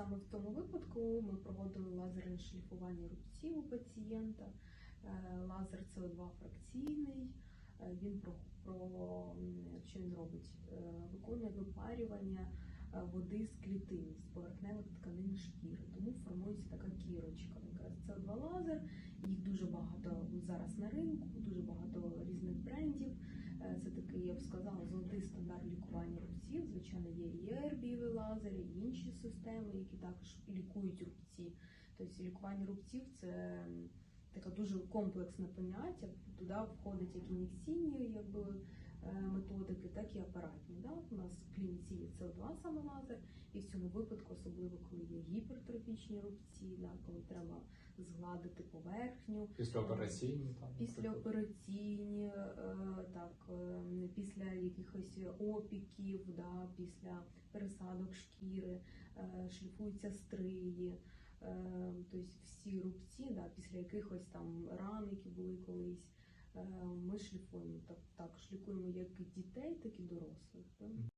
саме в тому випадку ми проводили лазерне шліфування рубців у пацієнта. Е, Лазер СО2 фракційний. Е, Він про, про що він робить? Е, Виконує випарювання води з клітин, з поверхневих тканин шкіри. Тому формується така кірочка. Якраз СО2 лазер. Їх дуже багато зараз на ринку, дуже багато різних брендів. Це такий, я б сказала, золотий стандарт лікування рубців. Звичайно, є і ербієві лазери, і інші системи, які також лікують рубці. Тобто лікування рубців це таке дуже комплексне поняття. Туди входить як ін'єкційні якби, е, методики, так і апаратні. Да? У нас в клініці є СО2 саме лазер, і в цьому випадку, особливо коли є гіпертрофічні рубці, да? коли треба згладити поверхню, Післяопераційні там. післяопераційні, е, так, якихось опіків, да, після пересадок шкіри, е, шліфуються стриї, е, тобто всі рубці, да, після якихось там ран, які були колись. е, Ми шліфуємо так, так лікуємо як дітей, так і дорослих.